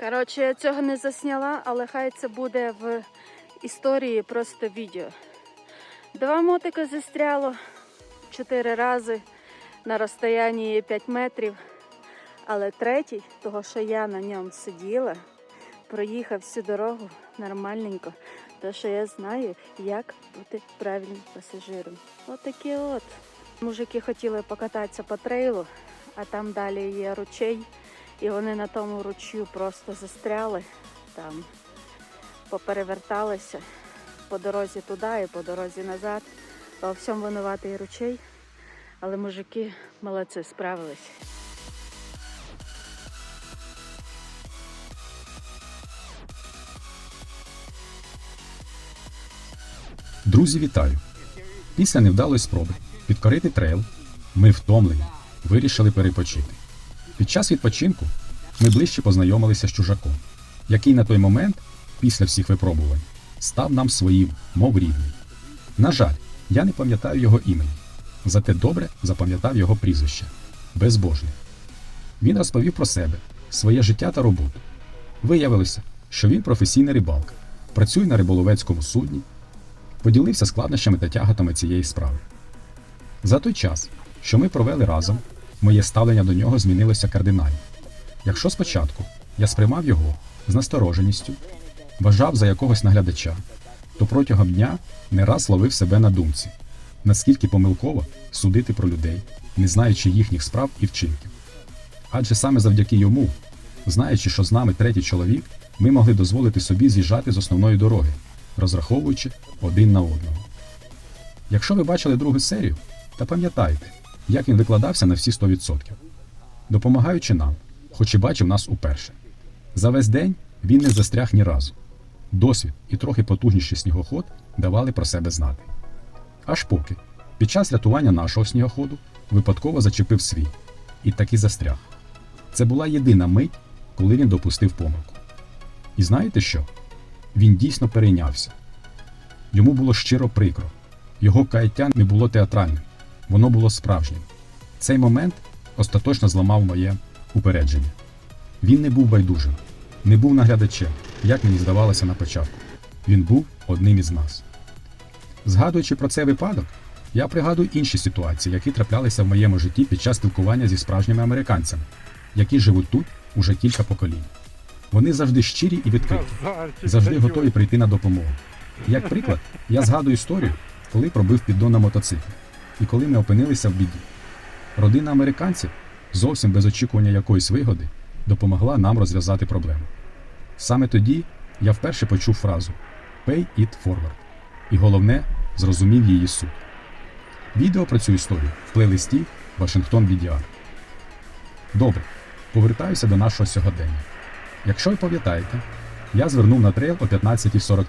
Коротше, я цього не засняла, але хай це буде в історії просто відео. Два мотика застряло чотири рази на розстоянні 5 метрів. Але третій, того що я на ньому сиділа, проїхав всю дорогу нормальненько. Тому що я знаю, як бути правильним пасажиром. От такі от. Мужики хотіли покататися по трейлу, а там далі є ручей, і вони на тому ручю просто застряли, там попереверталися по дорозі туди і по дорозі назад. Во всьому винуватий ручей, але мужики молодці справились. Друзі, вітаю! Після невдалої спроби підкорити трейл ми втомлені, вирішили перепочити. Під час відпочинку ми ближче познайомилися з чужаком, який на той момент, після всіх випробувань, став нам своїм, мов рідний. На жаль, я не пам'ятаю його імені, зате добре запам'ятав його прізвище безбожний. Він розповів про себе, своє життя та роботу. Виявилося, що він професійний рибалка, працює на риболовецькому судні, поділився складнощами та тяготами цієї справи. За той час, що ми провели разом, моє ставлення до нього змінилося кардинально. Якщо спочатку я сприймав його з настороженістю, вважав за якогось наглядача, то протягом дня не раз ловив себе на думці, наскільки помилково судити про людей, не знаючи їхніх справ і вчинків. Адже саме завдяки йому, знаючи, що з нами третій чоловік, ми могли дозволити собі з'їжджати з основної дороги, розраховуючи один на одного. Якщо ви бачили другу серію, та пам'ятайте, як він викладався на всі 100%, допомагаючи нам, хоч і бачив нас уперше. За весь день він не застряг ні разу. Досвід і трохи потужніший снігоход давали про себе знати. Аж поки, під час рятування нашого снігоходу, випадково зачепив свій і таки застряг. Це була єдина мить, коли він допустив помилку. І знаєте що? Він дійсно перейнявся. Йому було щиро прикро. Його каяття не було театральним, воно було справжнім. Цей момент остаточно зламав моє упередження. Він не був байдужим, не був наглядачем, як мені здавалося на початку. Він був одним із нас. Згадуючи про цей випадок, я пригадую інші ситуації, які траплялися в моєму житті під час спілкування зі справжніми американцями, які живуть тут уже кілька поколінь. Вони завжди щирі і відкриті, завжди готові прийти на допомогу. Як приклад, я згадую історію, коли пробив піддон на мотоциклі, і коли ми опинилися в біді. Родина американців, зовсім без очікування якоїсь вигоди, допомогла нам розв'язати проблему. Саме тоді я вперше почув фразу Pay it forward. І головне, зрозумів її суть. Відео про цю історію в плейлисті Вашингтон VDR. Добре, повертаюся до нашого сьогодення. Якщо ви пам'ятаєте, я звернув на трейл о 15.43,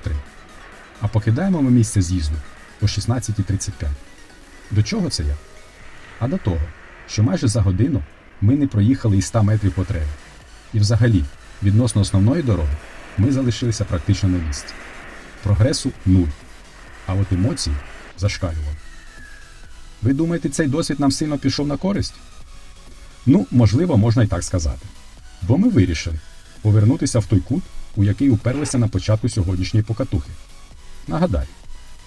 а покидаємо ми місце з'їзду о 16.35. До чого це я? А до того, що майже за годину ми не проїхали і 100 метрів по трейлу. І взагалі, відносно основної дороги, ми залишилися практично на місці. Прогресу нуль. А от емоції зашкалювали. Ви думаєте, цей досвід нам сильно пішов на користь? Ну, можливо, можна і так сказати. Бо ми вирішили повернутися в той кут, у який уперлися на початку сьогоднішньої покатухи. Нагадаю,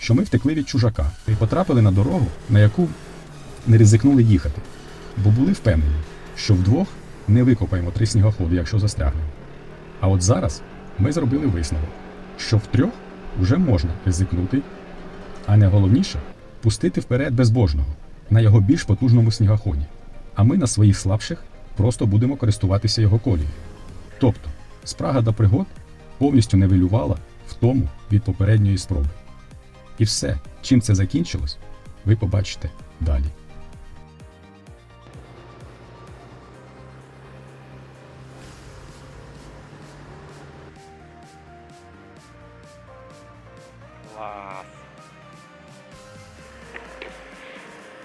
що ми втекли від чужака і потрапили на дорогу, на яку не ризикнули їхати, бо були впевнені, що вдвох не викопаємо три снігоходи, якщо застрягнемо. А от зараз ми зробили висновок, що втрьох уже можна ризикнути, а найголовніше пустити вперед безбожного на його більш потужному снігоході, а ми на своїх слабших просто будемо користуватися його колією. Тобто, спрага до пригод повністю невелювала втому від попередньої спроби. І все, чим це закінчилось, ви побачите далі. Класс.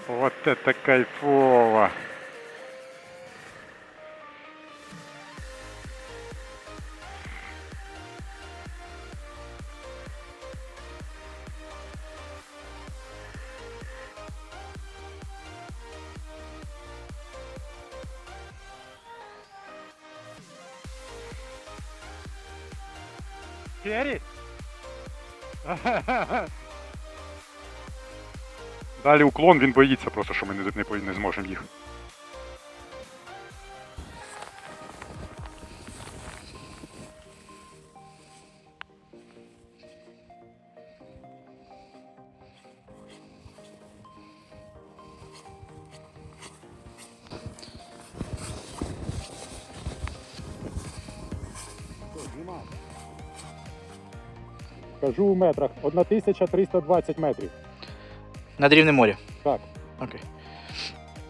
Вот это кайфово. Керрі? Далі уклон, він боїться просто, що ми не, не, не зможемо їхати. Кажу у метрах 1320 метрів. Над рівнем моря. Так. Окей.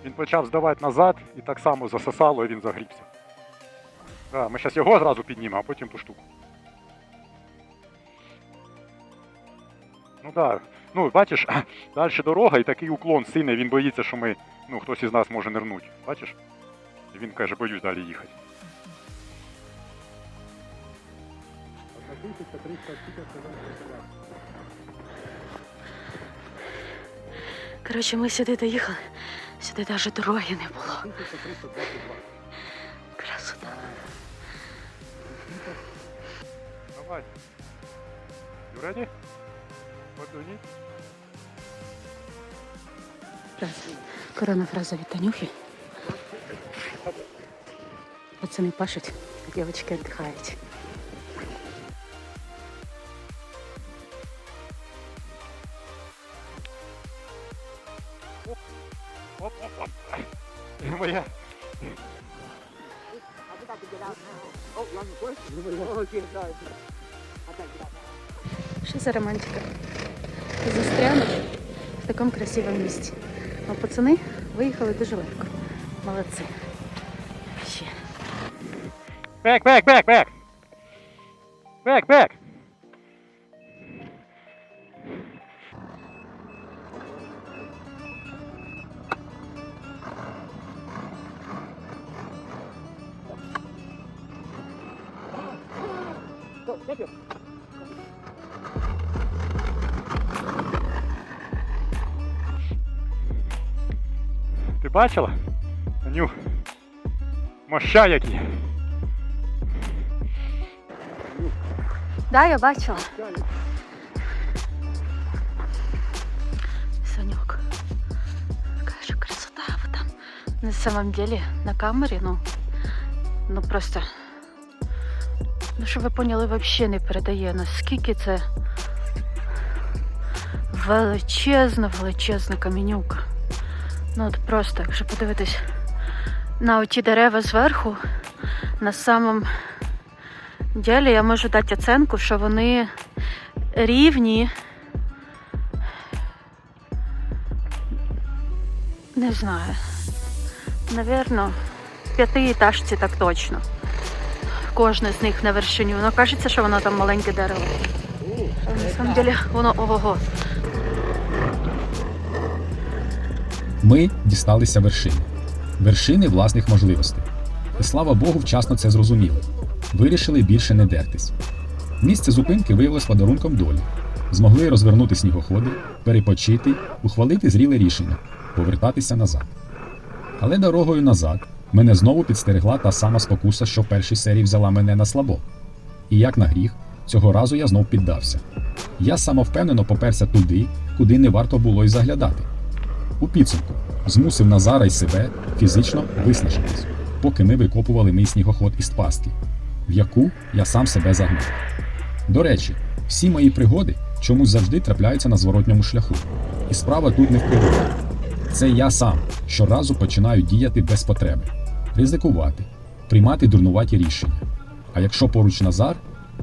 Він почав здавати назад і так само засосало, і він загрібся. Да, ми зараз його зразу піднімемо, а потім ту штуку. Ну так. Да. Ну, бачиш, далі дорога і такий уклон сильний, він боїться, що ми, ну, хтось із нас може нирнути. Бачиш? І він каже, боюсь далі їхати. Коротше, ми сюди доїхали. Сюди навіть дороги не було. Красота. Давай. You ready? What do you need? Фраза. Корона фраза від Танюхи. Пацани пашуть, а дівчатки віддихають. Що за романтика? Застрянуть в такому красивому місці. А пацани виїхали дуже легко. Молодці. Ще. Back, back, back, back. Back, back. бачила? Аню, моща які. Да, я бачила. Санек. Какая же красота вот там. На самом деле, на камері, ну, ну просто. Ну, щоб ви поняли, взагалі не передає, наскільки це величезна, величезна камінюка. Ну от просто, якщо подивитись на оті дерева зверху, на самому ділі я можу дати оценку, що вони рівні. Не знаю. Навірно, п'ятиэтажці так точно. Кожне з них на вершині. Воно кажеться, що воно там маленьке дерево. А на самом деле воно ого. Ми дісталися вершини. Вершини власних можливостей. І слава Богу, вчасно це зрозуміли. Вирішили більше не дертись. Місце зупинки виявилось подарунком долі. Змогли розвернути снігоходи, перепочити, ухвалити зріле рішення повертатися назад. Але дорогою назад мене знову підстерегла та сама спокуса, що в першій серії взяла мене на слабо. І як на гріх, цього разу я знов піддався. Я самовпевнено поперся туди, куди не варто було й заглядати. У підсумку змусив Назара й себе фізично виснажитись, поки ми викопували мій снігоход із пастки, в яку я сам себе загнав. До речі, всі мої пригоди чомусь завжди трапляються на зворотньому шляху. І справа тут не в пригоді. Це я сам щоразу починаю діяти без потреби, ризикувати, приймати дурнуваті рішення. А якщо поруч Назар,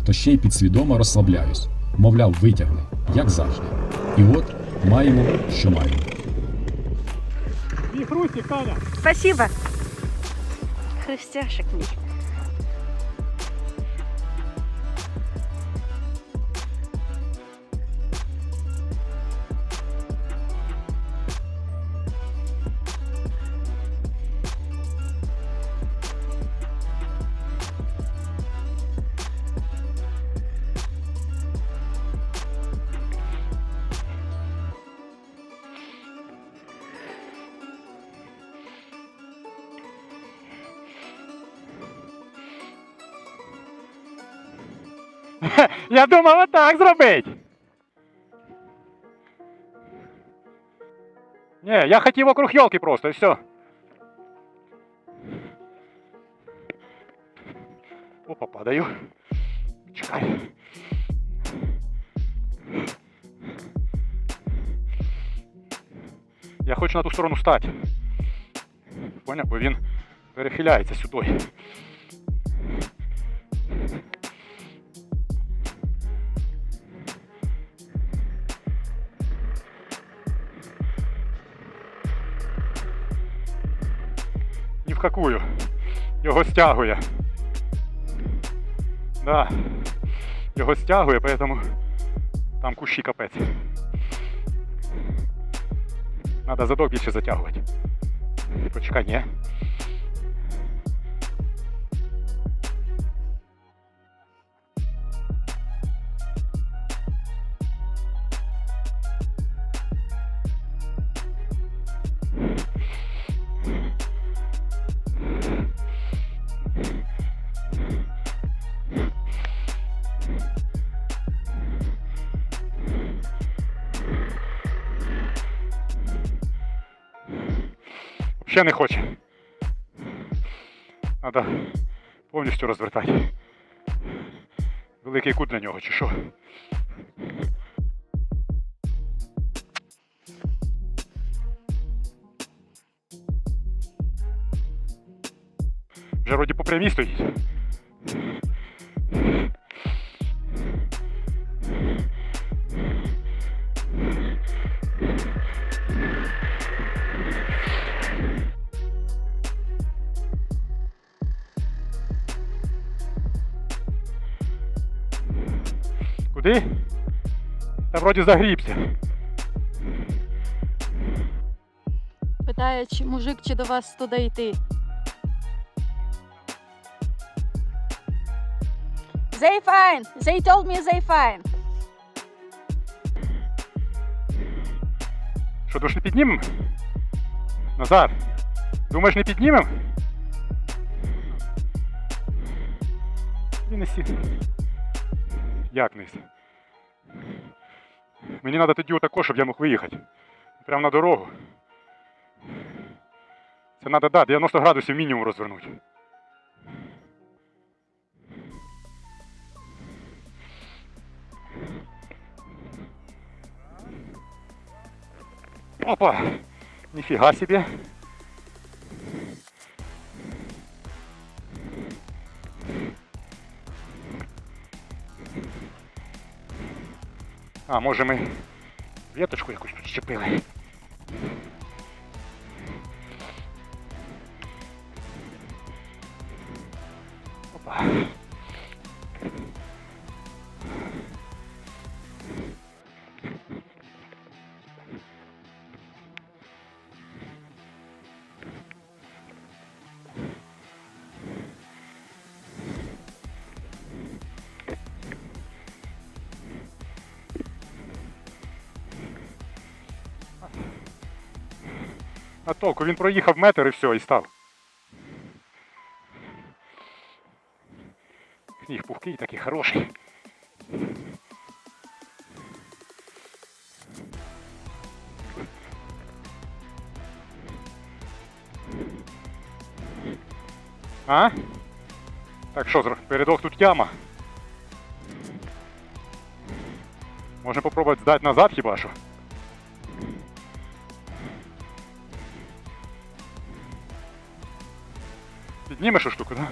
то ще й підсвідомо розслабляюсь, мовляв, витягне, як завжди. І от маємо, що маємо. Хрустик, Таня! Спасибо. Хрустяшек мій. Я думав отак зробить. Ні, я хотів округ йолки просто, і все. Опа, падаю. Чекай. Я хочу на ту сторону стати. Поняв, бо він перехиляється сюди. В какую. Його стягує. Да. Його стягує, поэтому там кущі капець. Надо задок більше затягувати. Почекай, ні. Ще не хоче. Надо повністю розвертати. Великий кут для нього, чи що? Вже вроді по прямій стоїть. Куди? Та вроді загрібся. Питає, чи мужик, чи до вас туди йти. They fine. They told me they fine. Що, душ не піднімем? Назар, думаєш, не піднімем? Він не сі. Як? Мені треба тоді отако, щоб я мог виїхати. Прямо на дорогу. Це треба, да, 90 градусів мінімум розвернути. Опа! Нифига себе! А, може ми веточку якусь тут А толку, він проїхав метр і все, і став. Сніг пухкий такий хороший. А? Так що, передок тут яма. Можна попробувати здати назад хіба що. Піднімеш цю штуку, да?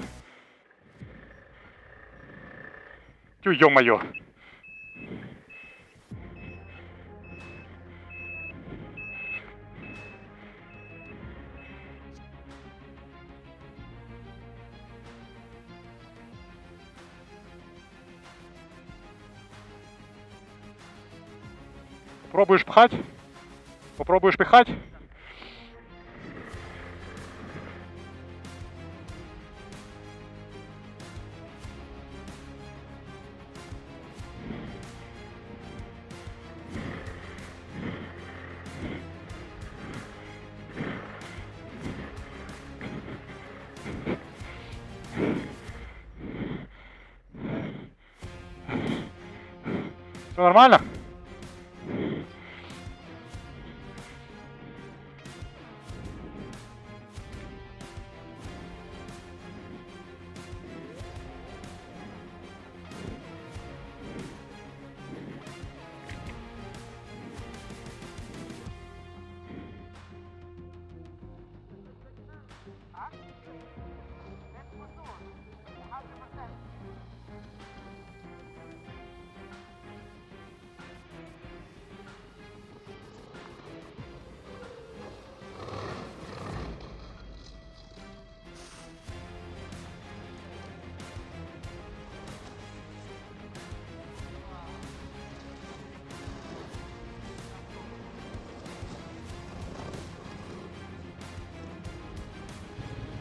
Тю, ё-моё. Попробуешь пхать? Попробуешь пихать? Все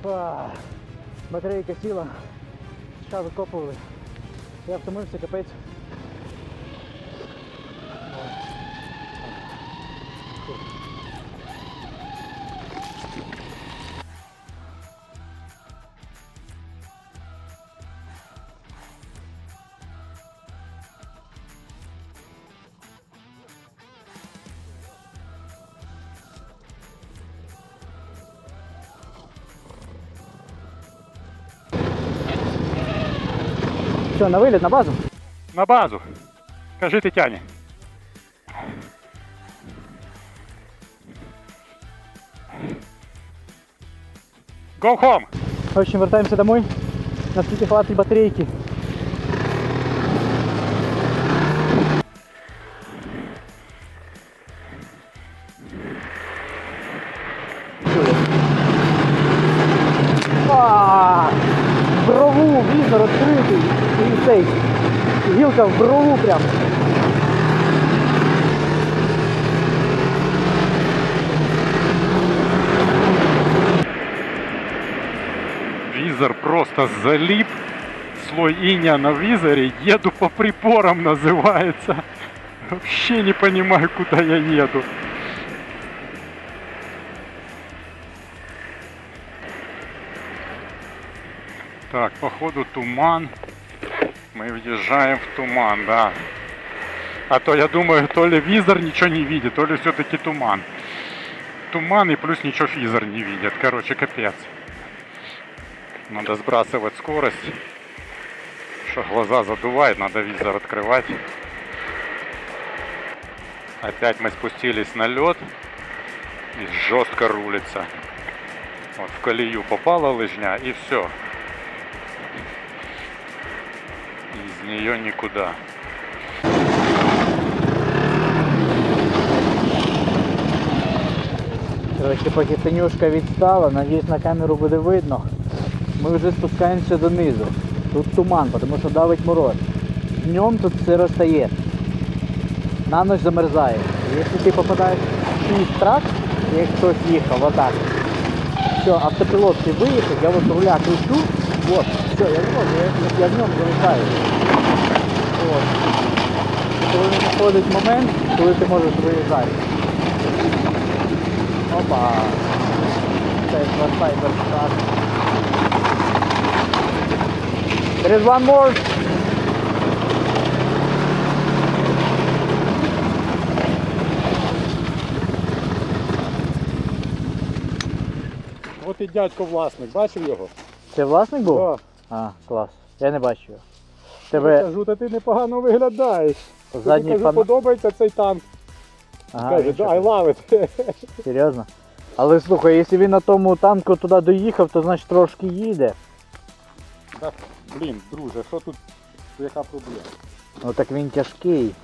нормально? Батарейка сіла. Сейчас викопували. Я втомився, капець. Що, на виліт, на базу? На базу. Кажи Тетяні. Go home! В общем, вертаємося домой. Наскільки хватить батарейки. І цей. Гілка в брову прям. Визор просто залип. Слой иния на визоре. Еду по припорам называется. Вообще не понимаю, куда я еду. Так, походу туман. Мы въезжаем в туман, да. А то я думаю, то ли визор ничего не видит, то ли все-таки туман. Туман и плюс ничего визор не видит. Короче, капец. Надо сбрасывать скорость. Что глаза задувает, надо визор открывать. Опять мы спустились на лед. И жестко рулится. Вот в колею попала лыжня и все. Нее никуда. Коротше, поки Танюшка відстала, надіюсь на камеру буде видно. Ми вже спускаємося донизу. Тут туман, тому що давить мороз. Днем тут все розтає. На ніч замерзає. Якщо ти попадаєш в чийсь трак, як хтось їхав, отак. Все, автопілот ти виїхав, я от руля кручу, от, все, я не можу, я, я в залишаю. От. Коли надходить момент, коли ти можеш виїжджати. Опа. Це файбер шаг. There is one more. От і дядько власник, бачив його? Це власник був? Да. А, клас. Я не бачу його. Я Тебе кажу, та ти непогано виглядаєш. задній Тобі, кажу, фан... подобається цей танк. Ага, Каже, що, I love it. серйозно. Але слухай, якщо він на тому танку туди доїхав, то значить трошки їде. Так, блін, друже, що тут, яка проблема? Ну так він тяжкий.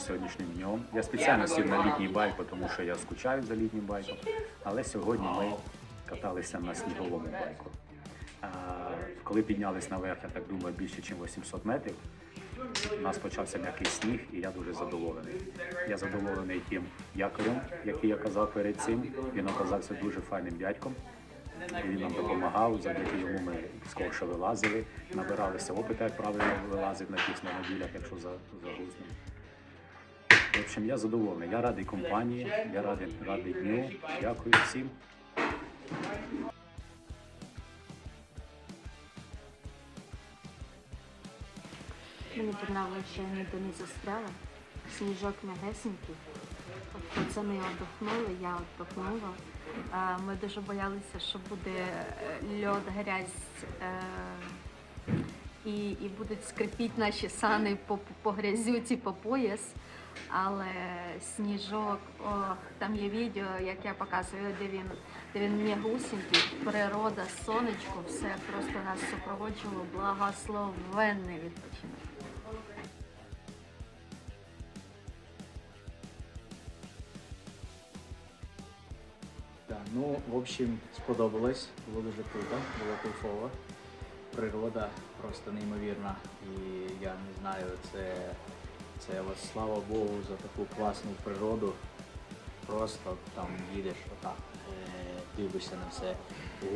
Задоволений сьогоднішнім днем. Я спеціально сів на літній байк, тому що я скучаю за літнім байком. Але сьогодні ми каталися на сніговому байку. А, коли піднялись наверх, я так думаю, більше, ніж 800 метрів, У нас почався м'який сніг, і я дуже задоволений. Я задоволений тим якорем, який я казав перед цим. Він оказався дуже файним дядьком. Він нам допомагав, завдяки йому ми скорше вилазили, набиралися опиту, як правильно вилазити на тих монобілях, якщо за- загрузнемо. Общем, я задоволений. Я радий компанії, я радий, радий дню. Дякую всім. Мені що я ніде не застряла. Сніжок м'ягесенький. От Пацани віддохнули, я віддохнула. Ми дуже боялися, що буде е, льод, грязь е, і, і будуть скрипіти наші сани по, по грязюці, по пояс. Але сніжок, ох, там є відео, як я показую, де він, де він м'ягусінький, природа, сонечко, все просто нас супроводжувало благословенний відпочинок. Да, ну, в общем, сподобалось, було дуже круто, було кайфово. Природа просто неймовірна. І я не знаю, це, це от, слава Богу за таку класну природу. Просто там їдеш отак, е, дивишся на все.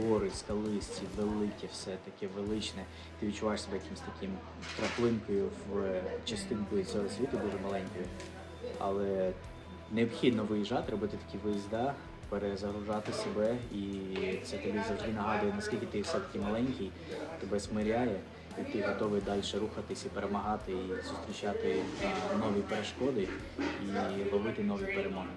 Гори, скалисті, велике, все таке величне. Ти відчуваєш себе якимось таким краплинкою в е, частинкою цього світу, дуже маленькою. Але необхідно виїжджати, робити такі виїзда, перезагружати себе, і це тобі завжди нагадує, наскільки ти все-таки маленький, тебе смиряє, ти готовий далі рухатись і перемагати, і зустрічати нові перешкоди і ловити нові перемоги.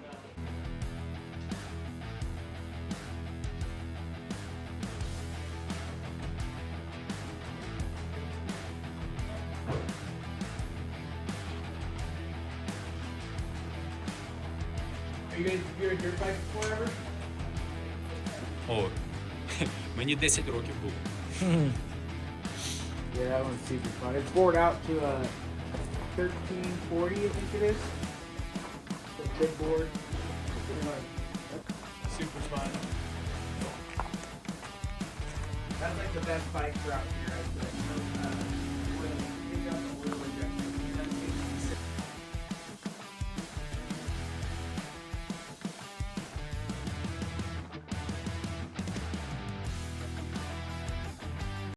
О, мені 10 rokів було. Yeah, that one's super fun. It's bored out to uh, a 1340, I think it is. So big board. super fun. That's like the best bike route here, I'd uh, say.